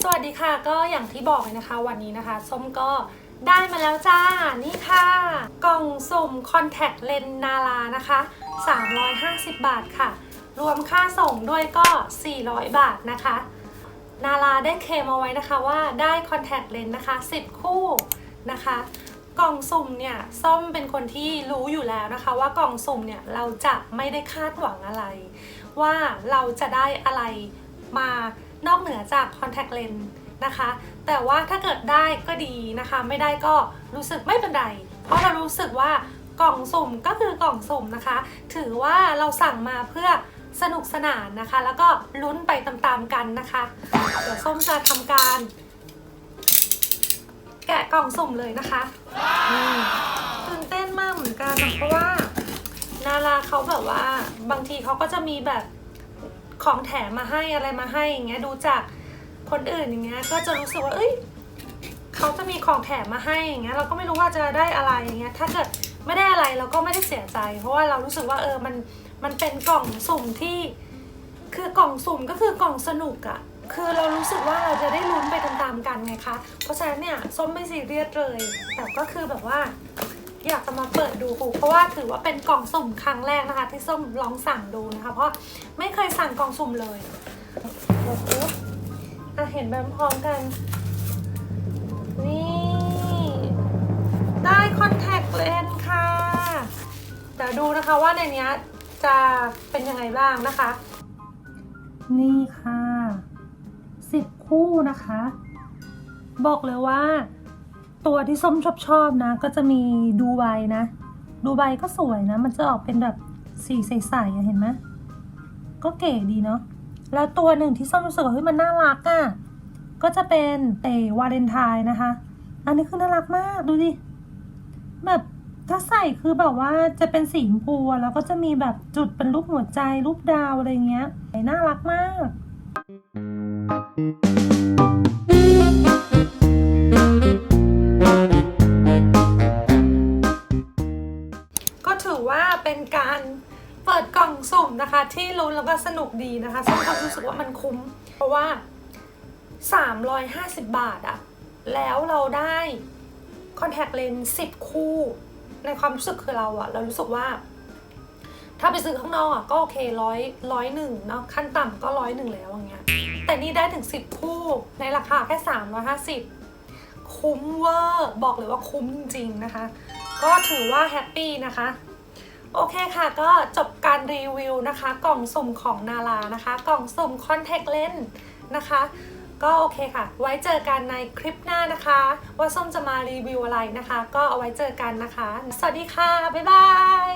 สวัสดีค่ะก็อย่างที่บอกเลยนะคะวันนี้นะคะส้มก็ได้มาแล้วจ้า นี่ค่ะ กล่องสุ่มคอนแทคเลนนารานะคะ 350 บาทค่ะ รวมค่าส่งด้วยก็ 400 บาทนะคะ นาราได้เคลมเอาไว้นะคะว่าได้คอนแทคเลนนะคะ 10 คู่นะคะ กล่องสุ่มเนี่ย ส้มเป็นคนที่รู้อยู่แล้วนะคะ ว่ากล่องสุ่มเนี่ย เราจะไม่ได้คาดหวังอะไร ว่าเราจะได้อะไรมา นอกเหนือจากคอนแทคเลนส์นะคะ แต่ว่าถ้าเกิดได้ก็ดีนะคะ ไม่ได้ก็รู้สึกไม่เป็นไร เพราะเรารู้สึกว่ากล่องสุ่มก็คือกล่องสุ่มนะคะ ถือว่าเราสั่งมาเพื่อสนุกสนานนะคะ แล้วก็ลุ้นไปตามๆกันนะคะ เดี๋ยวส้มจะทำการ แกะกล่องสุ่มเลยนะคะตื่นเต้นมากเหมือนกันเพราะว่านาราเขาแบบว่า บางทีเขาก็จะมีแบบ ของแถมมาให้อะไรมาให้อย่างเงี้ยดูจากคนอื่นอย่างเงี้ยก็จะรู้สึกว่าเอ้ยเขาจะมีของแถมมาให้อย่างเงี้ยเราก็ไม่รู้ว่าจะได้อะไรอย่างเงี้ยถ้าเกิดไม่ได้อะไรเราก็ไม่ได้เสียใจ เพราะว่าเรารู้สึกว่าเออมันมันเป็นกล่องสุ่มที่ คือกล่องสุ่มก็คือกล่องสนุกอะคือเรารู้สึกว่าเราจะได้ลุ้นไปตามๆกันไงคะ เพราะฉะนั้นเนี่ยส้มไม่ซีเรียสเลย แต่ก็คือแบบว่า อยากจะมาเปิดดูเพราะว่าถือว่าเป็นกล่องสุ่มครั้งแรกนะคะ ที่ส้มลองสั่งดูนะคะ เพราะไม่เคยสั่งกล่องสุ่มเลยเดี๋ยวปุ๊บอะเห็นแบบพร้อมกัน นี่ ได้คอนแทคเลนส์ค่ะเดี๋ยวดูนะคะว่าในนี้จะเป็นยังไงบ้างนะคะ นี่ค่ะสิบคู่นะคะ บอกเลยว่า ตัวที่ส้มชอบชอบนะ ก็จะมีดูไบนะ ดูไบก็สวยนะ มันจะออกเป็นแบบสีใสๆเห็นไหมก็เก๋ดีเนาะแล้วตัวหนึ่งที่ส้มรู้สึกว่าเฮ้ยมันน่ารักอะ่ะก็จะเป็นเอวาเลนไทน์นะคะ อันนี้คือน่ารักมากดูดิแบบถ้าใส่คือแบบว่าจะเป็นสีชมพูแล้วก็จะมีแบบจุดเป็นรูปหัวใจรูปดาวอะไรเงี้ยน่ารักมากก็ เป็นการเปิดกล่องสุ่มนะคะ ที่ลุ้นแล้วก็สนุกดีนะคะซึ่งก็รู้สึกว่ามันคุ้ม เพราะว่า 350 บาทอะแล้วเราได้คอนแทคเลนส์10 คู่ ในความรู้สึกคือเราอะเรารู้สึกว่า ถ้าไปซื้อข้างนอกอะก็โอเคร้อยร้อยหนึ่งเนาะขั้นต่ำก็ร้อยหนึ่งแล้วอย่างเงี้ยแต่นี่ได้ถึง 10 คู่ในราคาแค่ 350 คุ้มเวอร์ บอกเลยว่าคุ้มจริงๆนะคะ ก็ถือว่าแฮปปี้นะคะ โอเคค่ะก็จบการรีวิวนะคะ กล่องสุ่มของนารานะคะ กล่องสุ่มคอนแทคเลนส์นะคะ ก็โอเคค่ะ ไว้เจอกันในคลิปหน้านะคะ ว่าส้มจะมารีวิวอะไรนะคะ ก็เอาไว้เจอกันนะคะ สวัสดีค่ะ บ๊ายบาย